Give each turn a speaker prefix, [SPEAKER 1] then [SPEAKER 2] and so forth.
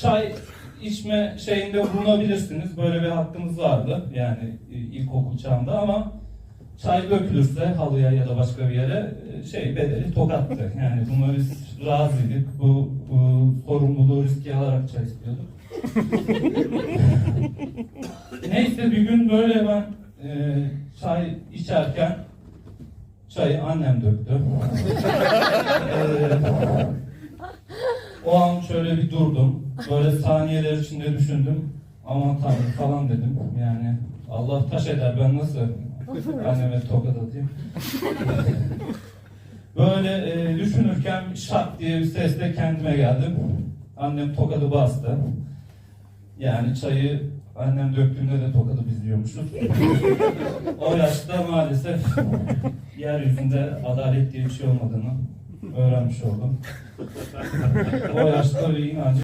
[SPEAKER 1] çay içme şeyinde bulunabilirsiniz. Böyle bir hakkınız vardı yani e, ilkokul çağında ama çay dökülürse halıya ya da başka bir yere e, şey bedeli tokattı. Yani buna biz razıydık. Bu, bu sorumluluğu riske alarak çay istiyorduk. Neyse bir gün böyle ben e, çay içerken çayı annem döktü. O an şöyle bir durdum. Böyle saniyeler içinde düşündüm. Aman tanrım falan dedim. Yani Allah taş eder ben nasıl anneme tokat atayım. Böyle e, düşünürken şak diye bir sesle kendime geldim. Annem tokadı bastı. Yani çayı annem döktüğünde de tokadı biz yiyormuşuz. o yaşta maalesef yeryüzünde adalet diye bir şey olmadığını öğrenmiş oldum. o yaşta bir inancı